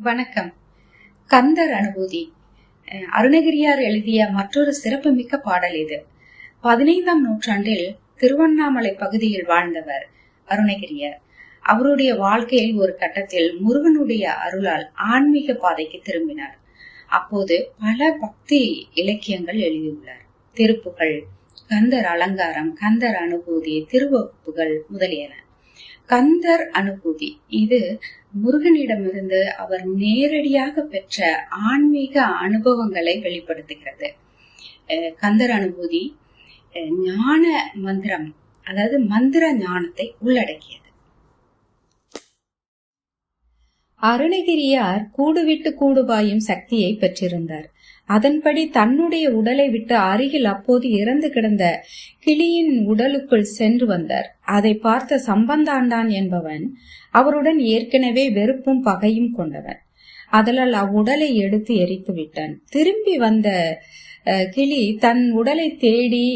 வணக்கம். கந்தர் அனுபூதி. அருணகிரியார் எழுதிய மற்றொரு சிறப்புமிக்க பாடல் இது. பதினைந்தாம் நூற்றாண்டில் திருவண்ணாமலை பகுதியில் வாழ்ந்தவர் அருணகிரியார். அவருடைய வாழ்க்கையில் ஒரு கட்டத்தில் முருகனுடைய அருளால் ஆன்மீக பாதைக்கு திரும்பினார். அப்போது பல பக்தி இலக்கியங்கள் எழுதியுள்ளார். திருப்புகள் கந்தர் அலங்காரம் கந்தர் அனுபூதி திருவகுப்புகள் முதலியன. கந்தர் அனுபூதி இது முருகனிடமிருந்து அவர் நேரடியாக பெற்ற ஆன்மீக அனுபவங்களை வெளிப்படுத்துகிறது. அஹ் கந்தர் அனுபூதி அஹ் ஞான மந்திரம் அதாவது மந்திர ஞானத்தை உள்ளடக்கியது. அருணகிரியார் கூடுவிட்டு கூடுபாயும் கூடு பாயும் சக்தியை பெற்றிருந்தார். அதன்படி தன்னுடைய உடலை விட்டு அருகில் அப்போது இறந்து கிடந்த கிளியின் உடலுக்குள் சென்று வந்தார். அதை பார்த்த சம்பந்தாண்டான் என்பவன் அவருடன் ஏற்கனவே வெறுப்பும் பகையும் கொண்டவன். அதலால் அவ்வுடலை எடுத்து எரித்து விட்டான் திரும்பி வந்த கிளி தன் உடலை தேடி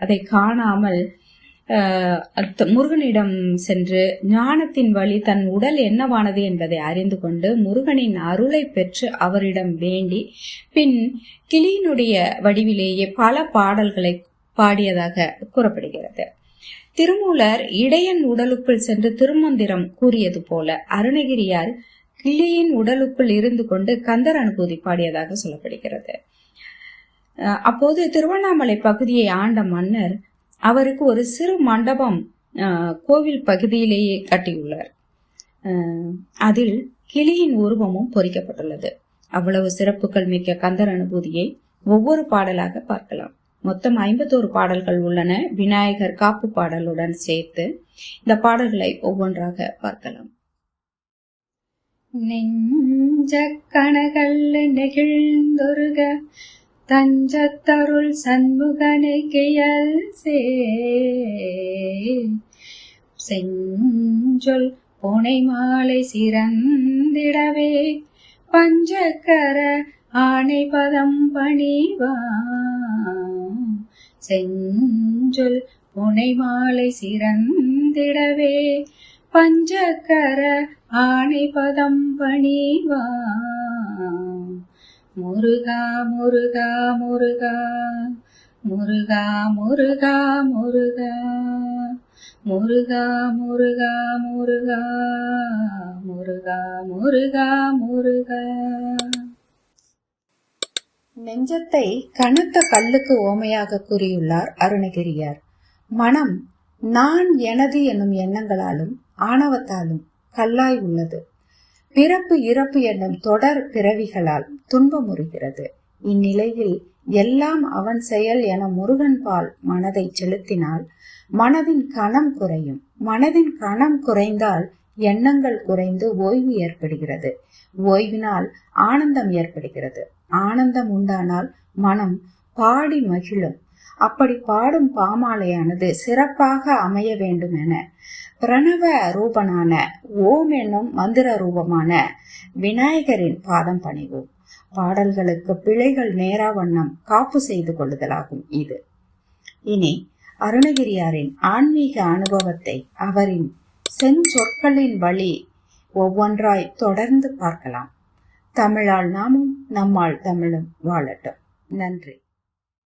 அதை காணாமல் முருகனிடம் சென்று ஞானத்தின் வழி தன் உடல் என்னவானது என்பதை அறிந்து கொண்டு முருகனின் அருளை பெற்று அவரிடம் வேண்டி பின் கிளியினுடைய வடிவிலேயே பல பாடல்களை பாடியதாக கூறப்படுகிறது. திருமூலர் இடையன் உடலுக்குள் சென்று திருமந்திரம் கூறியது போல அருணகிரியார் கிளியின் உடலுக்குள் இருந்து கொண்டு கந்தர் அனுபூதி பாடியதாக சொல்லப்படுகிறது. அப்போது திருவண்ணாமலை பகுதியை ஆண்ட மன்னர் அவருக்கு ஒரு சிறு மண்டபம் கோவில் பகுதியிலேயே கட்டியுள்ளார். அதில் கிளியின் உருவமும் பொறிக்கப்பட்டுள்ளது. அவ்வளவு சிறப்புகள் மிக்க கந்தர் அனுபூதியை ஒவ்வொரு பாடலாக பார்க்கலாம். மொத்தம் ஐம்பத்தோரு பாடல்கள் உள்ளன. விநாயகர் காப்பு பாடலுடன் சேர்த்து இந்த பாடல்களை ஒவ்வொன்றாக பார்க்கலாம். நெஞ்ச கணகள் நெகிழ்ந்தொருக தஞ்சத்தருள் சண்முகனை கியல் செஞ்சொல் புனை மாலை சிறந்திடவே பஞ்சக்கர ஆணை பதம் பணிவா. செஞ்சொல் புனை மாலை சிறந்திடவே பஞ்சக்கர ஆணை பதம் பணிவா. முருகா முருகா முருகா. முருகா முருகா முருகா. முருகா முருகா முருகா. முருகா முருகா முருகா. நெஞ்சத்தை கனத்த கல்லுக்கு ஓமையாக கூறியுள்ளார் அருணகிரியார். மனம் நான் எனது என்னும் எண்ணங்களாலும் ஆணவத்தாலும் கல்லாய் உள்ளது. பிறப்பு இறப்பு என்னும் தொடர் பிறவிகளால் துன்பமுறுகிறது. இந்நிலையில் எல்லாம் அவன் செயல் என முருகன் பால் மனதை செலுத்தினால் மனதின் கணம் குறையும். மனதின் கணம் குறைந்தால் எண்ணங்கள் குறைந்து ஓய்வு ஏற்படுகிறது. ஓய்வினால் ஆனந்தம் ஏற்படுகிறது. ஆனந்தம் உண்டானால் மனம் பாடி மகிழும். அப்படி பாடும் பாமாலையானது சிறப்பாக அமைய வேண்டும் என பிரணவ ரூபனான ஓம் என்னும் மந்திர ரூபமான விநாயகரின் பாதம் பணிவோம் பாடல்களுக்கு பிழைகள் நேரா வண்ணம் காப்பு செய்து கொள்ளுதலாகும் இது. இனி அருணகிரியாரின் ஆன்மீக அனுபவத்தை அவரின் செஞ்சொற்களின் வழி ஒவ்வொன்றாய் தொடர்ந்து பார்க்கலாம். தமிழால் நாமும் நம்மால் தமிழும் வாழட்டும். நன்றி.